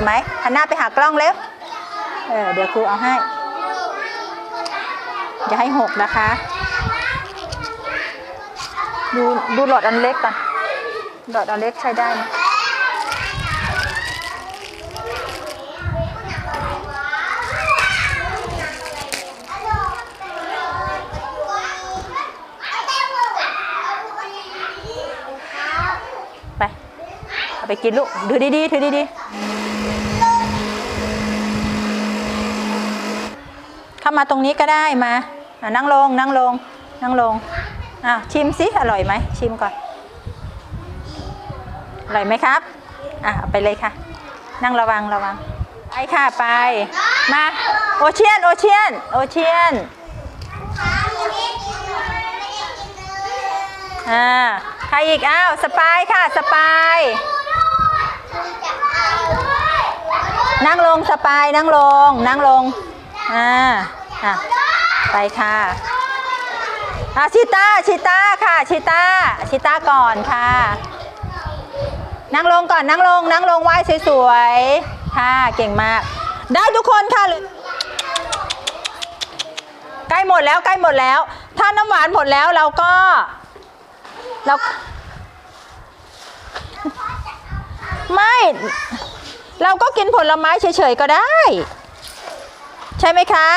อีกไหมหันหน้าไปหากล้องเร็วเออเดี๋ยวครูเอาให้อย่าให้หกนะคะ ดูดูหลอดอันเล็กก่อนหลอดอันเล็กใช้ได้ไหมไป เอาไปกินลูก ดูดีๆถือดีๆ เข้ามาตรงนี้ก็ได้มานั่งลงนั่งลงนั่งลงอะชิมสิอร่อยไหมชิมก่อนอร่อยไหมครับอะไปเลยค่ะ นั่งระวังระวังไปค่ะไปมาโอเชียนโอเชียนโอเชียนอ่าใครอีกอ้าวสปายค่ะสปายนั่งลงสปายนั่งลงนั่งลงอ่า อะไปค่ะอะชิตาชิตาค่ะชิตาชิตาก่อนค่ะ นั่งลงก่อนนั่งลง นั่งลงไหว้สวยๆค่ะเก่งมาก ได้ทุกคนค่ะใกล้หมดแล้วใกล้หมดแล้ว ถ้าน้ำหวานหมดแล้วเราก็เราไม่ เราก็กินผลไม้เฉยๆก็ได้ ใช่ไหมคะ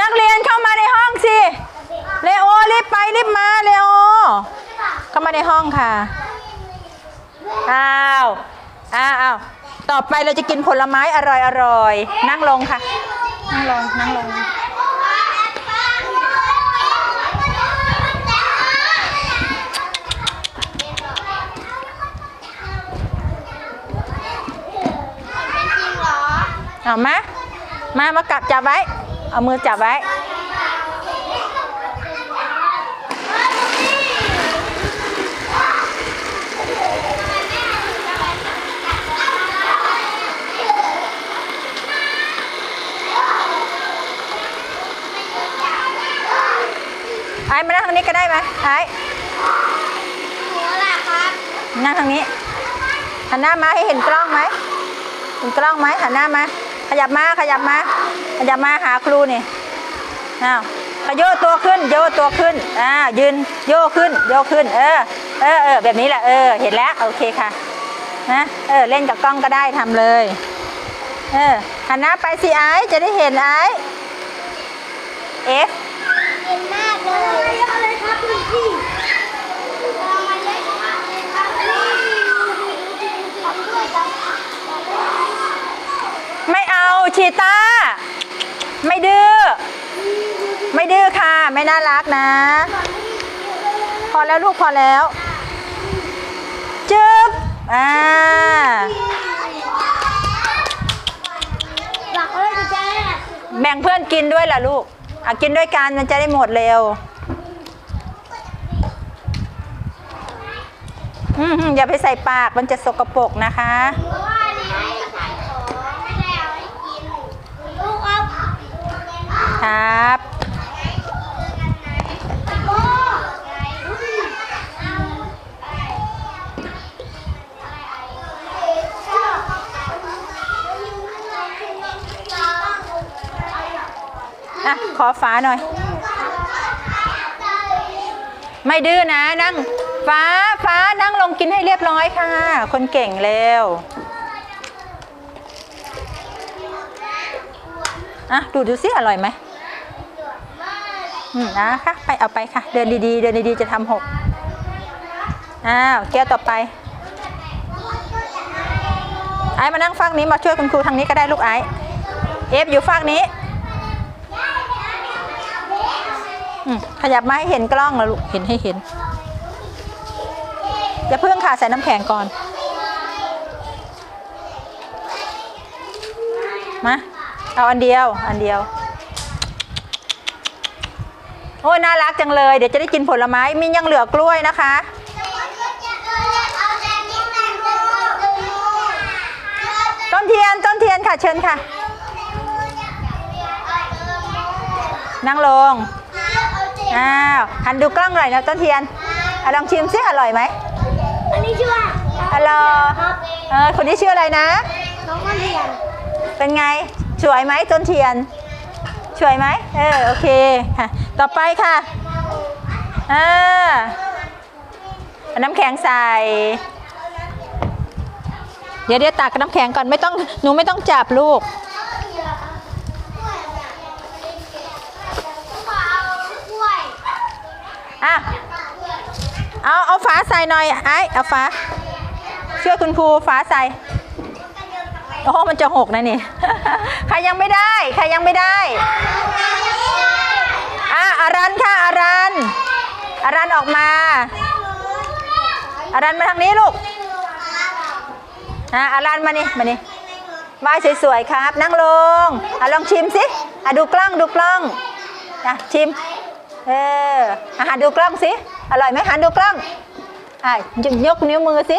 นักเรียนเข้ามาในห้องสิ เลโอรี บไปรีบมาเลโอเข้ามาในห้องค่ะอ้าวอ้าวอ้าวต่อไปเราจะกินผลไม้อร่อยอร่อยๆนั่งลงค่ะ นั่งลงนั่งลงเอามามามากัดจับไว้ เอามือจับไว้ ไอ้มานั่งทางนี้ก็ได้ไหมไอ้นั่งทางนี้หันหน้ามาให้เห็นกล้องไหมเห็นกล้องไหมหันหน้ามา ขยับมาขยับมา ขยับมาหาครูนี่อ้าวขยโยกตัวขึ้น โยกตัวขึ้นอ่ายืนโยกขึ้น โยกขึ้น เออเออเออแบบนี้แหละเออ เห็นแล้วโอเคค่ะนะเออเล่นกับกล้องก็ได้ทำเลยเออหันหน้าไปสิไอ้จะได้เห็นไอ้เอฟเย็นมาก เลยเยอะเลยครับพี่พี่มันเล็กมากเลยครับขอบด้วยครับไม่เอาชีตาไม่ดื้อ ไม่ดื้อค่ะ ไม่น่ารักนะ พอแล้วลูกพอแล้ว จึ๊บ อ่าหลักเลยจะแจ้แบ่งเพื่อนกินด้วยล่ะลูก อะกินด้วยกันมันจะได้หมดเร็วอืมอย่าไปใส่ปากมันจะสกปรกนะคะครับาะว่านี่ให้ขายของไม่ได้เอาให้กินลูกเอา ครับ โอ้ อะขอฟ้าหน่อย ไม่ดื้อนะ นั่ง ฟ้าฟ้านั่งลงกินให้เรียบร้อยค่ะ คนเก่งเร็วอะดูดูสิอร่อยไหมอืมนะคะไปเอาไปค่ะ เดินดีๆ เดินดีๆจะทำหกอ้าวแก้วต่อไป ไอ้มานั่งฝั่งนี้มาช่วยคุณครูทางนี้ก็ได้ลูกไอ้เอฟอยู่ฝั่งนี้ อืม ขยับมาให้เห็นกล้องแล้วลูกเห็นให้เห็นอย่าเพิ่งค่ะใส่น้ำแข็งก่อน มา เอาอันเดียว อันเดียว โอ้ยน่ารักจังเลย เดี๋ยวจะได้กินผลไม้ มียังเหลือกล้วยนะคะ ต้นเทียน ต้นเทียนค่ะ เชิญค่ะ นั่งลง อ้าวหันดูกล้องหน่อยนะต้นเทียนอะลองชิมซิอร่อยไหมอันนี้ชื่อว่าอร่อยเออคนนี้ชื่ออะไรนะน้องมันเรียนเป็นไงสวยไหมต้นเทียนสวยไหมเออโอเคค่ะต่อไปค่ะอ่าเอาน้ำแข็งใส่เดี๋ยวเดี๋ยวตักน้ำแข็งก่อนไม่ต้องหนูไม่ต้องจับลูก อะเอาเอาฟ้าใส่หน่อยไอ้เอาฟ้าช่วยคุณครูฟ้าใส่โอ้มันจะหกนะนี่ ใครยังไม่ได้ ใครยังไม่ได้อะอารันค่ะอารันอารันออกมาอารันมาทางนี้ลูกอะอารันมานี่มานี่ไหว้สวยๆครับ นั่งลงอะลองชิมสิอะดูกล้องดูกล้องอะชิม เอออาหารดูกล้องสิ อร่อยไหมหันดูกล้องอะยกยกนิ้วมือสิ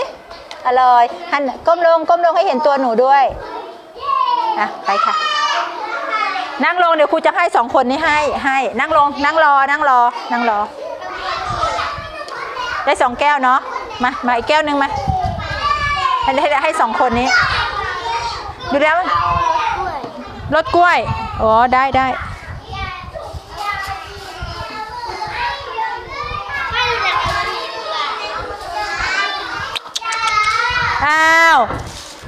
อร่อยหันก้มลงก้มลงให้เห็นตัวหนูด้วยอะไปค่ะ นั่งลงเดี๋ยวครูจะให้สองคนนี้ให้ให้นั่งลงนั่งรอนั่งรอนั่งรอ ได้สองแก้วเนาะมามาอีกแก้วหนึ่งมาให้ให้ให้สองคนนี้ ดูแล้วรสกล้วย อ๋อ ได้ได้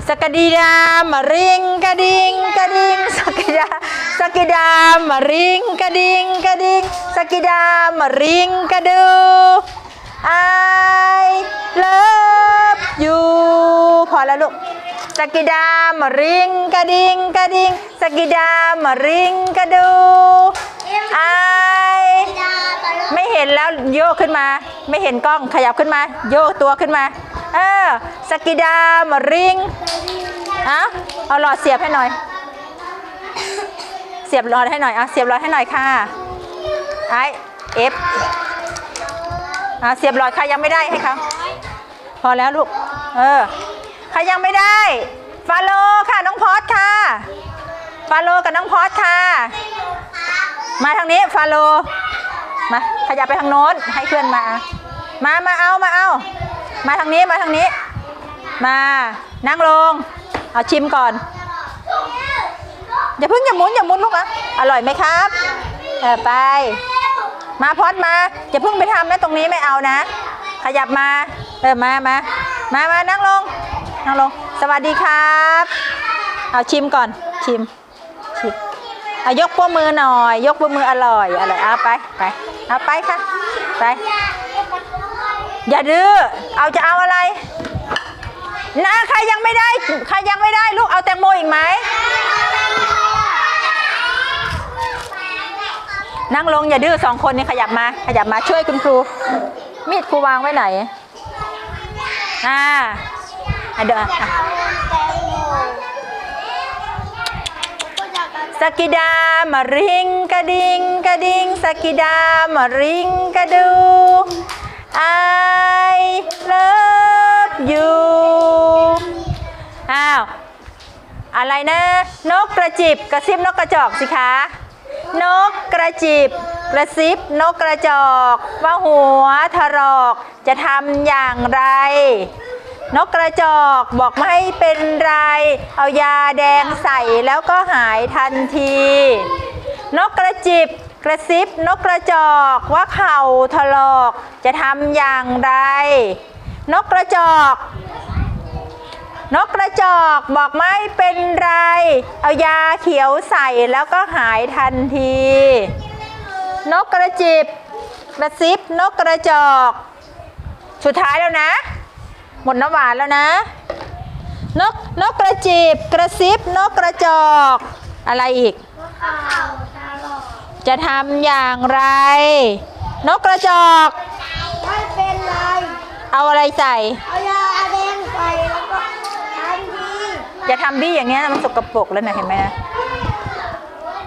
สกดีดามะริงกระดิงกระดิงสกิดาสกิดามะริงกระดิงกระดิงสกิดามะริงกระดู I love you พอแล้วลูกสกิดามะริงกระดิงกระดิงสกิดามะริงกระดู I ไม่เห็นแล้วโยกขึ้นมา ไม่เห็นกล้องขยับขึ้นมา โยกตัวขึ้นมา เออสกิดามะริงอะเอาหลอดเสียบให้หน่อย เสียบหลอดให้หน่อยอะเสียบหลอดให้หน่อยค่ะไอเอฟอะเสียบหลอดใครยังไม่ได้ให้เขาพอแล้วลูก เออใครยังไม่ได้ ฟาโลค่ะน้องพอดค่ะ ฟาโลกับน้องพอดค่ะ มาทางนี้ฟาโลมาขยับไปทางโน้นให้เพื่อนมา มามาเอามาเอา มาทางนี้มาทางนี้ มานั่งลง เอาชิมก่อน อย่าเพิ่งอย่าหมุนอย่าหมุนลูกอะอร่อยไหมครับเออไป มาพอดมาอย่าเพิ่งไปทำนะตรงนี้ไม่เอานะ ขยับมาเออมามามามานั่งลงนั่งลง สวัสดีครับ เอาชิมก่อนชิมชิมเอายกโป้มือหน่อย ยกโป้มืออร่อยอร่อยเอาไปไปเอาไปค่ะไป อย่าดื้อ เอาจะเอาอะไร นะใครยังไม่ได้ ใครยังไม่ได้ลูกเอาแตงโมอีกไหม นั่งลงอย่าดื้อสองคนนี้ขยับมา ขยับมาช่วยคุณครู มีดครูวางไว้ไหน อ่าอะเดี๋ยวอะสกิดามะริงกระดิงกระดิงสกิดามะริงกระดู I love you อ้าว อะไรนะ นกกระจิบ กระซิบนกกระจอกสิคะ นกกระจิบ กระซิบนกกระจอก ว่าหัวถลอกจะทำอย่างไร นกกระจอกบอกไม่ให้เป็นไร เอายาแดงใส่แล้วก็หายทันที นกกระจิบ กระซิบนกกระจอกว่าเข่าถลอกจะทำอย่างไร นกกระจอก นกกระจอกบอกไม่เป็นไร เอายาเขียวใส่แล้วก็หายทันที นกกระจิบ กระซิบนกกระจอก สุดท้ายแล้วนะ หมดน้ำหวานแล้วนะ นกนกกระจิบ กระซิบนกกระจอก อะไรอีกเข่า จะทำอย่างไร นกกระจอก ไม่เป็นไร เอาอะไรใส่ เอายาแดงใส่แล้วก็ทันทีอย่าทำบี้อย่างเงี้ยมันสกปรกแล้วนะเห็นไหมนะ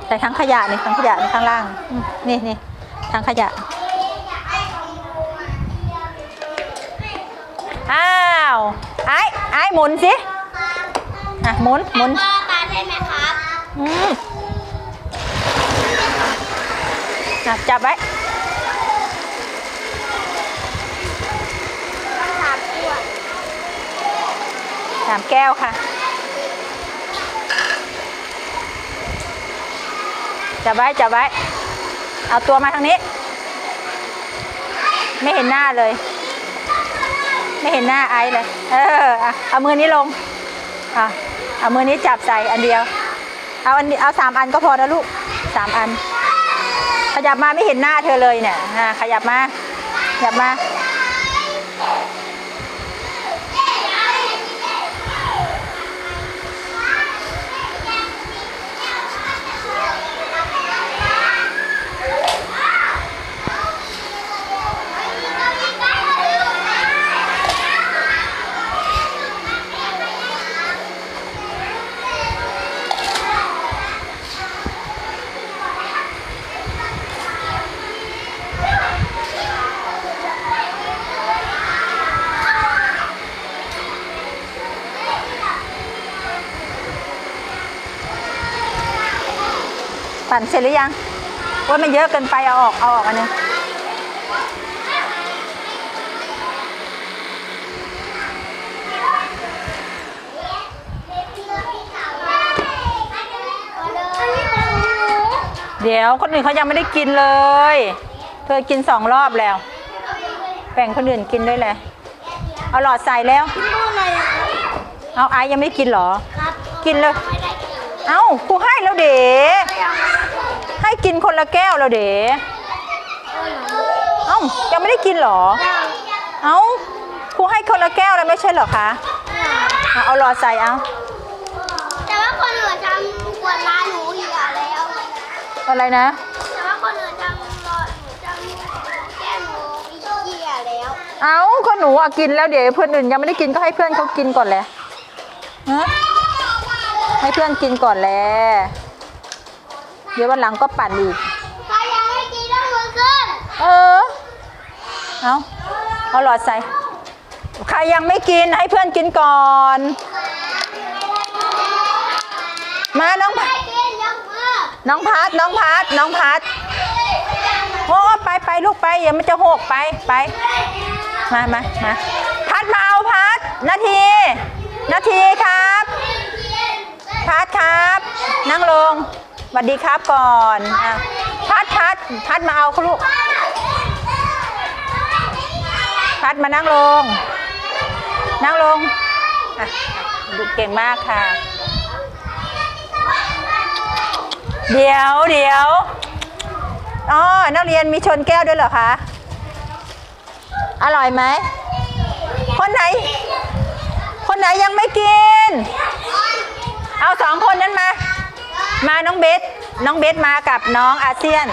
ใส่ทั้งขยะนี่ทั้งขยะนี่ข้างล่างอืมนี่นี่ทั้งขยะอ้าวไอ้ไอ้หมุนสิอะหมุนหมุนก็ตาได้ไหมครับอืม อะจับไว้สามขวดสามแก้วค่ะ จับไว้จับไว้ เอาตัวมาทางนี้ ไม่เห็นหน้าเลย ไม่เห็นหน้าไอซ์เลย เอออะเอามือนี้ลงอะเอามือนี้จับใส่อันเดียว เอาอันนี้เอาสามอันก็พอนะลูกสามอัน ขยับมาไม่เห็นหน้าเธอเลยเนี่ยขยับมา ขยับมา ปั่นเสร็จหรือยังว่ามันเยอะเกินไปเอาออกเอาออกอันนึงเดี๋ยวคนอื่นเขายังไม่ได้กินเลย เธอกินสองรอบแล้ว แบ่งคนอื่นกินด้วยเลย เอาหลอดใส่แล้วพูดอะไรอะครับเอาไอซ์ยังไม่ได้กินเหรอครับกินเลยไม่ได้กินเอ้าครูให้แล้วเด๋ยังไม่ได้กิน ให้กินคนละแก้วแล้วเด๋เออเหรอเอ้ายังไม่ได้กินเหรอยังเอ้าครูให้คนละแก้วแล้วไม่ใช่เหรอคะอะเอาหลอดใส่เอาแต่ว่าคนอื่นทำขวดร้านหนูเหี่ยแล้วอะไรนะแต่ว่าคนอื่นทำรอหนูทำแก้มหนูเหี่ยแล้วเอ้าก็หนูอะกินแล้วเดี๋ยวเพื่อนอื่นยังไม่ได้กินก็ให้เพื่อนเขากินก่อนแหละฮะให้เพื่อนกินก่อนแหละเดี๋ยววันหลังก็ปั่นอีกใครยังไม่กินต้องมือขึ้น เออ เอาเอาหลอดใส่ ใครยังไม่กินให้เพื่อนกินก่อน มาน้องพัไม่ดกินยกมือน้องพัดน้องพัดน้องพัดโอ้ไปไปลูกไปอย่ามันจะหกไปไป มามามาพัดมาเอาพัดนาทีนาทีครับ พัดครับ นั่งลง สวัสดีครับก่อนอะพัดพัดพัดมาเอาเขาลูก พัดมานั่งลง นั่งลงอะดูเก่งมากค่ะ เดี๋ยวเดี๋ยวอ๋อนักเรียนมีชนแก้วด้วยเหรอคะ อร่อยไหม คนไหน คนไหนยังไม่กิน เอาสองคนนั้นมา มาน้องเบส น้องเบสมากับน้องอาเซียน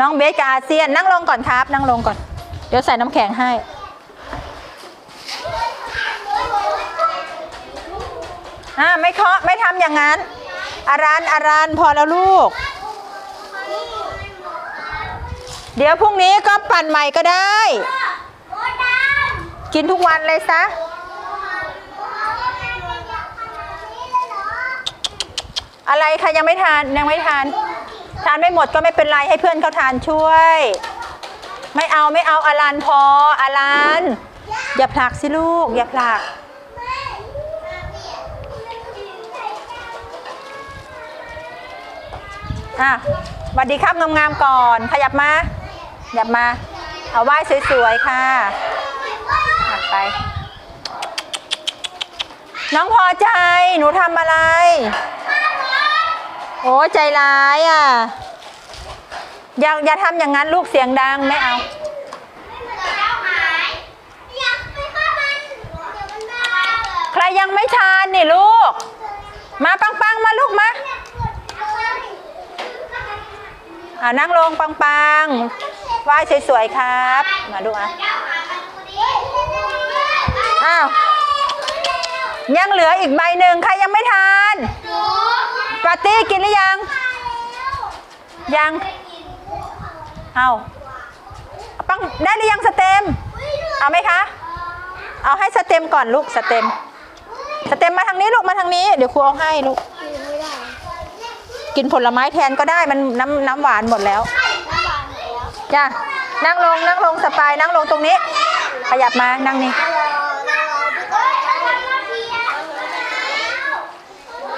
น้องเบสกับอาเซียนนั่งลงก่อนครับ นั่งลงก่อน เดี๋ยวใส่น้ำแข็งให้ อ่าไม่เคาะไม่ทำอย่างนั้น อารันอารันพอแล้วลูก เดี๋ยวพรุ่งนี้ก็ปั่นใหม่ก็ได้ กินทุกวันเลยซะ อะไรคะยังไม่ทานยังไม่ทาน ทานไม่หมดก็ไม่เป็นไรให้เพื่อนเขาทานช่วย ไม่เอาไม่เอาอารันพออารันอย่าผลักสิลูก อย่าผลักอะสวัสดีครับงามๆก่อน ขยับมาขยับมา เอาไหว้สวยๆค่ะอะไป น้องพอใจ หนูทำอะไร โอ้ใจร้ายอะ อย่าอย่าทำอย่างนั้นลูกเสียงดังไม่เอาใครยังไม่ทานนี่ลูก มาปังๆมาลูกมาอ่านั่งลงปังๆไหว้สวยๆครับ มาดูอะอ้าวยังเหลืออีกใบหนึ่งใครยังไม่ทาน ปาร์ตี้กินหรือยัง ยัง เอาปังได้หรือยังสเต็ม เอาไหมคะ เอาให้สเต็มก่อนลูกสเต็ม สเต็มมาทางนี้ลูกมาทางนี้ เดี๋ยวครูเอาให้ลูก กินผลไม้แทนก็ได้มันน้ำน้ำหวานหมดแล้ว จ้ะ นั่งลงนั่งลงสปายนั่งลงตรงนี้ ขยับมานั่งนี่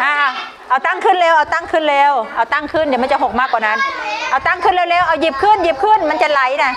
อ่า เอาตั้งขึ้นเร็ว เอาตั้งขึ้นเร็ว เอาตั้งขึ้นเดี๋ยวมันจะหกมากกว่านั้น เอาตั้งขึ้นเร็วๆ เอาหยิบขึ้นหยิบขึ้นมันจะไหลนะ